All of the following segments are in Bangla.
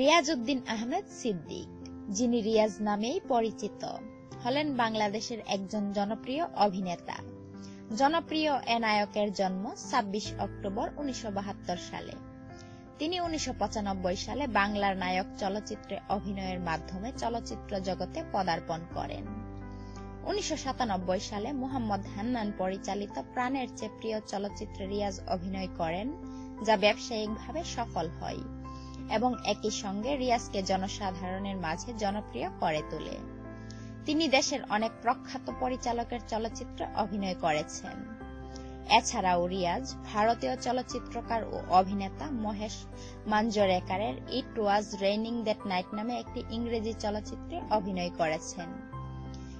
রিয়াজ উদ্দিন আহমেদ সিদ্দিক, যিনি রিয়াজ নামেই পরিচিত, হলেন বাংলাদেশের একজন জনপ্রিয় অভিনেতা। জনপ্রিয় এ নায়কের জন্ম ছাব্বিশ অক্টোবর উনিশশো বাহাত্তর সালে। তিনি উনিশশো পঁচানব্বই সালে বাংলার নায়ক চলচ্চিত্রে অভিনয়ের মাধ্যমে চলচ্চিত্র জগতে পদার্পণ করেন। উনিশশো সাতানব্বই সালে মোহাম্মদ হান্নান পরিচালিত প্রাণের চেয়ে প্রিয় চলচ্চিত্রে রিয়াজ অভিনয় করেন, যা ব্যবসায়িকভাবে সফল হয় এবং একই সঙ্গে রিয়াজকে জনসাধারণের মাঝে জনপ্রিয় করে তোলে। তিনি দেশের অনেক প্রখ্যাত পরিচালকের চলচ্চিত্রে অভিনয় করেছেন। এছাড়াও রিয়াজ ভারতীয় চলচ্চিত্রকার ও অভিনেতা Mahesh মাঞ্জরেকারের it was raining that night নামে একটি ইংরেজি চলচ্চিত্রে অভিনয় করেছেন।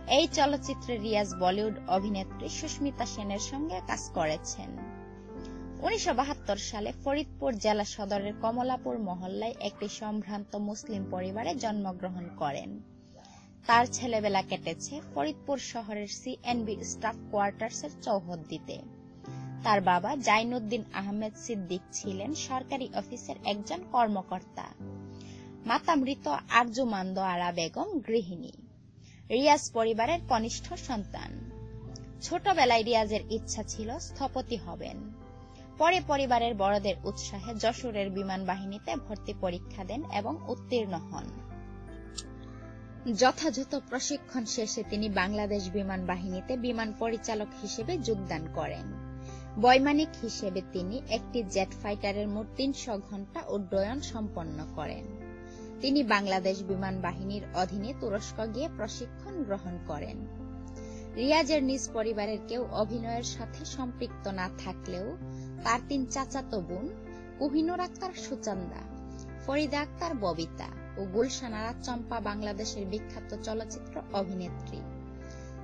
এই চলচ্চিত্রে রিয়াজ বলিউড অভিনেত্রী সুস্মিতা সেনের সঙ্গে কাজ করেছেন। উনিশশো বাহাত্তর সালে ফরিদপুর জেলা সদরের কমলাপুর মহল্লায় একটি সম্ভ্রান্ত মুসলিম পরিবারে জন্মগ্রহণ করেন। তার ছেলেবেলা কেটেছে ফরিদপুর শহরের সিএনবি স্টাফ কোয়ার্টার্সের চৌহদ্দিতে। তার বাবা জাইনুদ্দিন আহমেদ সিদ্দিক ছিলেন সরকারি অফিসের একজন কর্মকর্তা। মাতা মৃত আরজুমান্দ আরা বেগম গৃহিণী। রিয়াজ পরিবারের কনিষ্ঠ সন্তান। ছোটবেলায় রিয়াজের ইচ্ছা ছিল স্থপতি হবেন। পরে পরিবারের বড়দের উৎসাহে যশোরের বিমান বাহিনীতে ভর্তি পরীক্ষা দেন এবং উত্তীর্ণ হন। যথাযথ প্রশিক্ষণ শেষে তিনি বাংলাদেশ বিমান বাহিনীতে বিমান পরিচালক হিসেবে যোগদান করেন। বৈমানিক হিসেবে তিনি একটি জেট ফাইটারের মোট তিনশো ঘণ্টা উড্ডয়ন সম্পন্ন করেন। তিনি বাংলাদেশ বিমান বাহিনীর অধীনে তুরস্ক গিয়ে প্রশিক্ষণ গ্রহণ করেন। রিয়াজের নিজ পরিবারের কেউ অভিনয়ের সাথে সম্পৃক্ত না থাকলেও তার তিন চাচাতো বোন কুহিনুর আক্তার সুচন্দা, ফরিদা আক্তার ববিতা ও গুলশানারা চম্পা বাংলাদেশের বিখ্যাত চলচ্চিত্র অভিনেত্রী।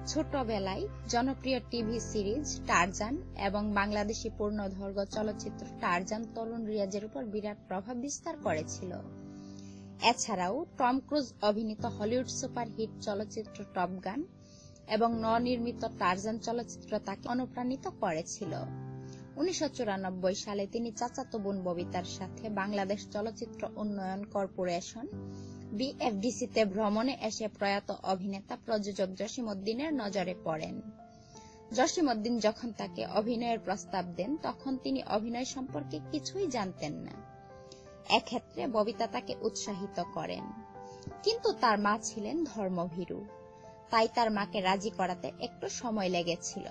ছোটবেলায় জনপ্রিয় টিভি সিরিজ টারজান এবং বাংলাদেশি পূর্ণদৈর্ঘ্য চলচ্চিত্র টারজান তরুণ রিয়াজের উপর বিরাট প্রভাব বিস্তার করেছিল। এছাড়াও টম ক্রুজ অভিনীত হলিউড সুপারহিট চলচ্চিত্র টপ গান এবং ননির্মিত টারজান চলচ্চিত্র তাকে অনুপ্রাণিত করেছিল। উনিশশো চুরানব্বই সালে তিনি চাচাতো বোন ববিতার সাথে বাংলাদেশ চলচ্চিত্র উন্নয়ন কর্পোরেশন, বিএফডিসিতে ভ্রমণে এসে প্রয়াত অভিনেতা প্রযোজক জসিমউদ্দিনের নজরে পড়েন। জসিমউদ্দিন যখন তাকে অভিনয়ের প্রস্তাব দেন, তখন তিনি অভিনয় সম্পর্কে কিছুই জানতেন না। এক্ষেত্রে ববিতা তাকে উৎসাহিত করেন। কিন্তু তার মা ছিলেন ধর্মভীরু। তাই তার মাকে রাজি করাতে একটু সময় লেগেছিল।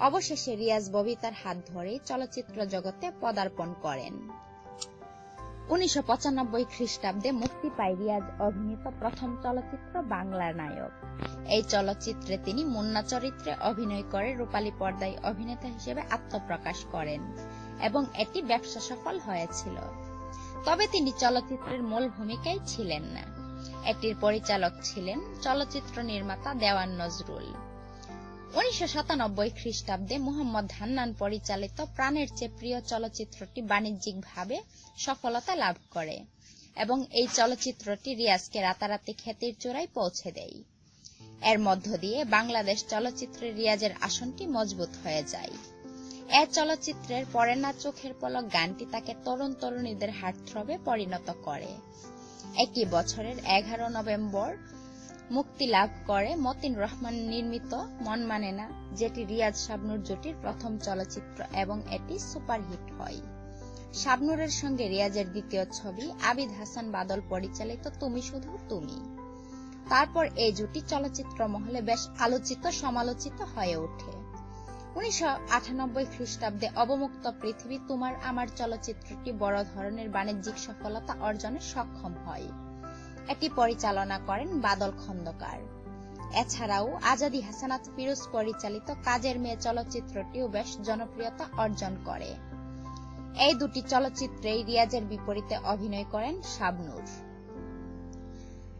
অবশেষে রিয়াজ ববিতার হাত ধরে চলচ্চিত্র জগতে পদার্পণ করেন। উনিশশো খ্রিস্টাব্দে মুক্তি পায় রিয়াজ অভিনীত প্রথম চলচ্চিত্র বাংলার নায়ক। এই চলচ্চিত্রে তিনি মুন্না চরিত্রে অভিনয় করে রূপালী পর্দায় অভিনেতা হিসেবে আত্মপ্রকাশ করেন এবং এটি ব্যবসা সফল হয়েছিল। তবে তিনি চলচ্চিত্রের মূল ভূমিকায় ছিলেন না। এটির পরিচালক ছিলেন চলচ্চিত্র নির্মাতা দেওয়ান নজরুল। উনিশশো সাতানব্বই খ্রিস্টাব্দে মোহাম্মদ হান্নান পরিচালিত প্রাণের চেয়ে প্রিয় চলচ্চিত্রটি বাণিজ্যিকভাবে সফলতা লাভ করে এবং এই চলচ্চিত্রটি রিয়াজকে রাতারাতি খ্যাতির চূড়ায় পৌঁছে দেয়। এর মধ্য দিয়ে বাংলাদেশ চলচ্চিত্রে রিয়াজের আসনটি মজবুত হয়ে যায়। এ চলচ্চিত্রের পরে না চোখের পলক গানটি তাকে তরুণ তরুণীদের হার্টথ্রবে পরিণত করে। একই বছরের এগারো নভেম্বর মুক্তি লাভ করে মতিন রহমান নির্মিত মন মানে না, যেটি রিয়াজ শাবনুর জুটির প্রথম চলচ্চিত্র এবং এটি সুপারহিট হয়। শাবনুরের সঙ্গে রিয়াজের দ্বিতীয় ছবি আবিদ হাসান বাদল পরিচালিত তুমি শুধু তুমি। তারপর এই জুটি চলচ্চিত্র মহলে বেশ আলোচিত সমালোচিত হয়ে ওঠে। উনিশশো আটানব্বই খ্রিস্টাব্দে অবমুক্ত পৃথিবী তোমার আমার চলচ্চিত্রটি বড় ধরনের বাণিজ্যিক সফলতা অর্জনে সক্ষম হয়। এটি পরিচালনা করেন বাদল খন্দকার। এছাড়াও আজাদি হাসানাত ফিরোজ পরিচালিত কাজের মেয়ে চলচ্চিত্রটিও বেশ জনপ্রিয়তা অর্জন করে। এই দুটি চলচ্চিত্রেই রিয়াজের বিপরীতে অভিনয় করেন শাবনুর।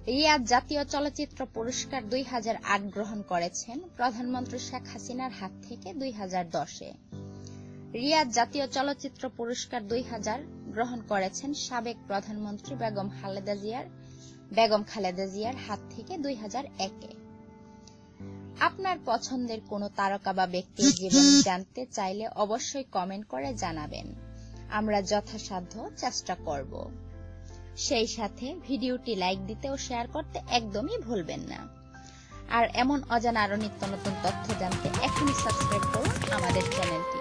রিয়াজ জাতীয় চলচ্চিত্র পুরস্কার দুই হাজার আট গ্রহণ করেছেন প্রধানমন্ত্রী শেখ হাসিনার হাত থেকে দুই হাজার দশে। রিয়াদ জাতীয় চলচ্চিত্র পুরস্কার দুই হাজার গ্রহণ করেছেন সাবেক প্রধানমন্ত্রী বেগম খালেদা জিয়ার, বেগম খালেদা জিয়ার হাত থেকে দুই হাজার একে। আপনার পছন্দের কোনো তারকা বা ব্যক্তির জীবন জানতে চাইলে অবশ্যই কমেন্ট করে জানাবেন। আমরা যথাসাধ্য চেষ্টা করব। সেই সাথে ভিডিওটি লাইক দিতে ও শেয়ার করতে একদমই ভুলবেন না। আর এমন অজানা আরও নিত্য নতুন তথ্য জানতে এখনই সাবস্ক্রাইব করুন আমাদের চ্যানেলটি।